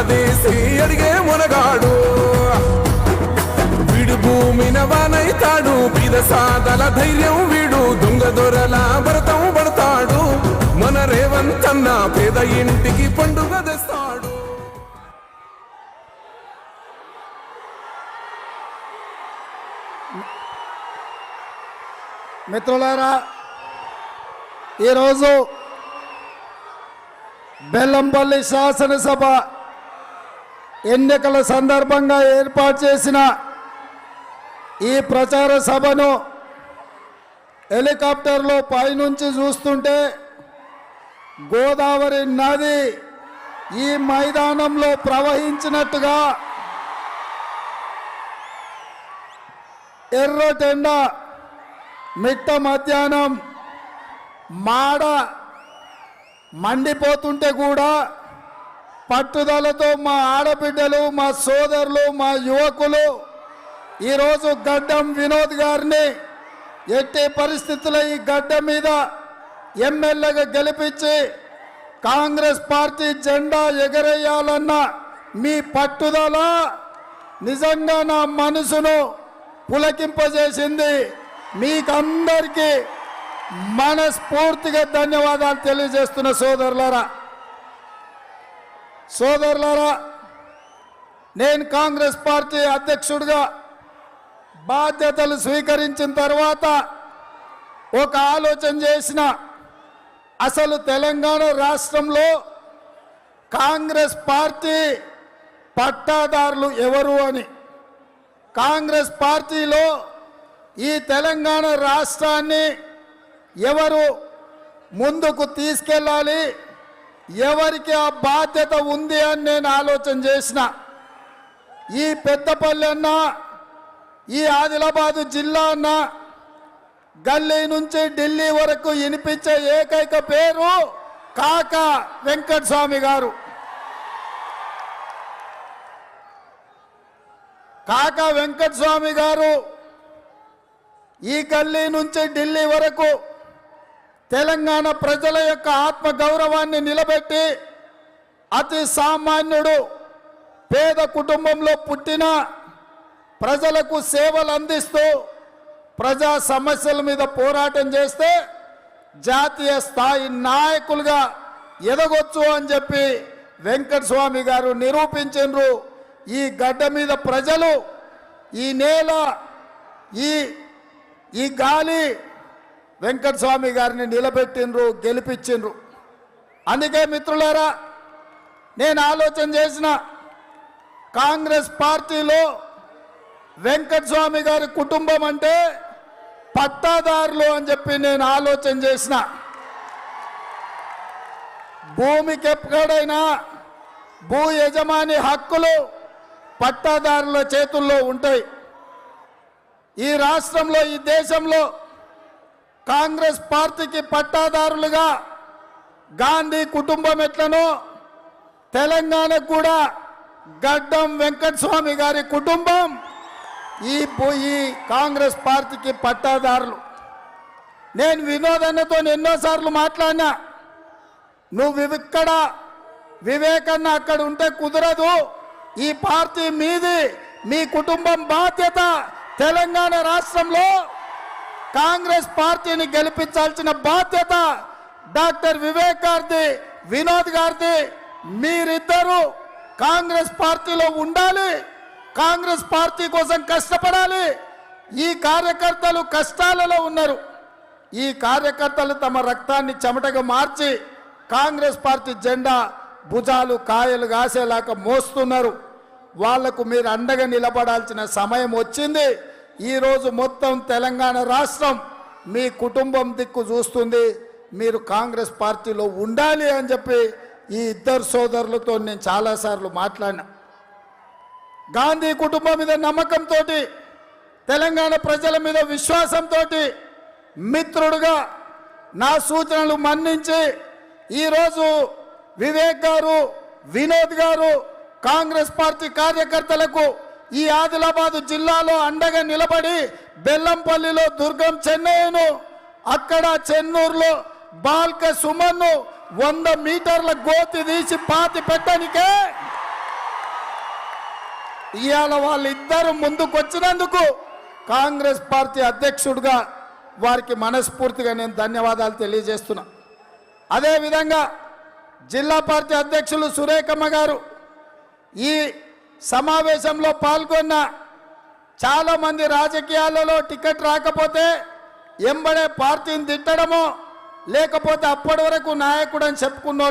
నిలదీసి అడిగే మునగాడు. వీడు భూమిన వానైతాడు బీద ధైర్యం వీడు దొంగ దొరల భరతం పడతాడు. మన రేవంతన్న పేద ఇంటికి పండుగ తెస్తాడు. మిత్రులారా ఈరోజు బెల్లంపల్లి శాసనసభ ఎన్నికల సందర్భంగా ఏర్పాటు చేసిన ఈ ప్రచార సభను హెలికాప్టర్లో పైనుంచి చూస్తుంటే గోదావరి నది ఈ మైదానంలో ప్రవహించినట్టుగా ఎర్రటెండ మిట్ట మధ్యాహ్నం మాడ మండిపోతుంటే కూడా పట్టుదలతో మా ఆడబిడ్డలు మా సోదరులు మా యువకులు ఈరోజు గడ్డం వినోద్ గారిని ఎట్టి పరిస్థితుల్లో ఈ గడ్డ మీద ఎమ్మెల్యేగా గెలిపించి కాంగ్రెస్ పార్టీ జెండా ఎగరేయాలన్న మీ పట్టుదల నిజంగా నా మనసును పులకింపజేసింది. మీకందరికీ మనస్ఫూర్తిగా ధన్యవాదాలు తెలియజేస్తున్న సోదరులారా. సోదరులారా నేను కాంగ్రెస్ పార్టీ అధ్యక్షుడిగా బాధ్యతలు స్వీకరించిన తర్వాత ఒక ఆలోచన చేసిన అసలు తెలంగాణ రాష్ట్రంలో కాంగ్రెస్ పార్టీ పట్టాదారులు ఎవరు అని. కాంగ్రెస్ పార్టీలో ఈ తెలంగాణ రాష్ట్రాన్ని ఎవరు ముందుకు తీసుకెళ్ళాలి? ఎవరికి ఆ బాధ్యత ఉంది అని నేను ఆలోచన చేసిన. ఈ పెద్దపల్లి అన్న ఈ ఆదిలాబాదు జిల్లా అన్న గల్లీ నుంచి ఢిల్లీ వరకు వినిపించే ఏకైక పేరు కాక వెంకట స్వామి గారు. కాక వెంకట స్వామి గారు ఈ గల్లీ నుంచి ఢిల్లీ వరకు తెలంగాణ ప్రజల యొక్క ఆత్మ గౌరవాన్ని నిలబెట్టి అతి సామాన్యుడు పేద కుటుంబంలో పుట్టిన ప్రజలకు సేవలు అందిస్తూ ప్రజా సమస్యల మీద పోరాటం చేస్తే జాతీయ స్థాయి నాయకులుగా ఎదగొచ్చు అని చెప్పి వెంకట స్వామి గారు నిరూపించారు ఈ గడ్డ మీద ప్రజలు ఈ నేల ఈ ఈ గాలి వెంకట స్వామి గారిని నిలబెట్టిండ్రు గెలిపించిండ్రు. అందుకే మిత్రులారా నేను ఆలోచన చేసిన కాంగ్రెస్ పార్టీలో వెంకట స్వామి గారి కుటుంబం అంటే పట్టాదారులు అని చెప్పి నేను ఆలోచన చేసిన. భూమికి ఎక్కడైనా భూ యజమాని హక్కులు పట్టాదారుల చేతుల్లో ఉంటాయి. ఈ రాష్ట్రంలో ఈ దేశంలో కాంగ్రెస్ పార్టీకి పట్టాదారులుగా గాంధీ కుటుంబం ఎట్లనో తెలంగాణకు కూడా గడ్డం వెంకటస్వామి గారి కుటుంబం ఈ పోయి కాంగ్రెస్ పార్టీకి పట్టాదారులు. నేను వినోదన్నతో ఎన్నోసార్లు మాట్లాడినా నువ్వు ఇక్కడ వివేకన్న అక్కడ ఉంటే కుదరదు. ఈ పార్టీ మీది మీ కుటుంబం బాధ్యత తెలంగాణ రాష్ట్రంలో కాంగ్రెస్ పార్టీని గెలిపించాల్సిన బాధ్యత డాక్టర్ వివేక్ గారిది వినోద్ గారిది. మీరిద్దరూ కాంగ్రెస్ పార్టీలో ఉండాలి. కాంగ్రెస్ పార్టీ కోసం కష్టపడాలి. ఈ కార్యకర్తలు కష్టాలలో ఉన్నారు. ఈ కార్యకర్తలు తమ రక్తాన్ని చెమటగా మార్చి కాంగ్రెస్ పార్టీ జెండా భుజాలు కాయలు కాసేలాగా మోస్తున్నారు. వాళ్ళకు మీరు అండగా నిలబడాల్సిన సమయం వచ్చింది. ఈరోజు మొత్తం తెలంగాణ రాష్ట్రం మీ కుటుంబం దిక్కు చూస్తుంది. మీరు కాంగ్రెస్ పార్టీలో ఉండాలి అని చెప్పి ఈ ఇద్దరు సోదరులతో నేను చాలాసార్లు మాట్లాడినా. గాంధీ కుటుంబం మీద నమ్మకంతో తెలంగాణ ప్రజల మీద విశ్వాసంతో మిత్రుడుగా నా సూచనలు మన్నించి ఈరోజు వివేక్ గారు వినోద్ గారు కాంగ్రెస్ పార్టీ కార్యకర్తలకు ఈ ఆదిలాబాదు జిల్లాలో అండగా నిలబడి బెల్లంపల్లిలో దుర్గం చెన్నయ్యను అక్కడ చెన్నూరులో బాల్క సుమన్ను వంద మీటర్ల గోతి తీసి పాతి పెట్టనికే ఇవాళ వాళ్ళిద్దరు ముందుకొచ్చినందుకు కాంగ్రెస్ పార్టీ అధ్యక్షుడిగా వారికి మనస్ఫూర్తిగా నేను ధన్యవాదాలు తెలియజేస్తున్నా. అదేవిధంగా జిల్లా పార్టీ అధ్యక్షులు సురేఖమ్మ గారు ఈ సమావేశంలో పాల్గొన్న చాలామంది రాజకీయాలలో టికెట్ రాకపోతే ఎంబడే పార్టీని తిట్టడమో లేకపోతే అప్పటి వరకు నాయకుడు అని చెప్పుకున్న వాళ్ళు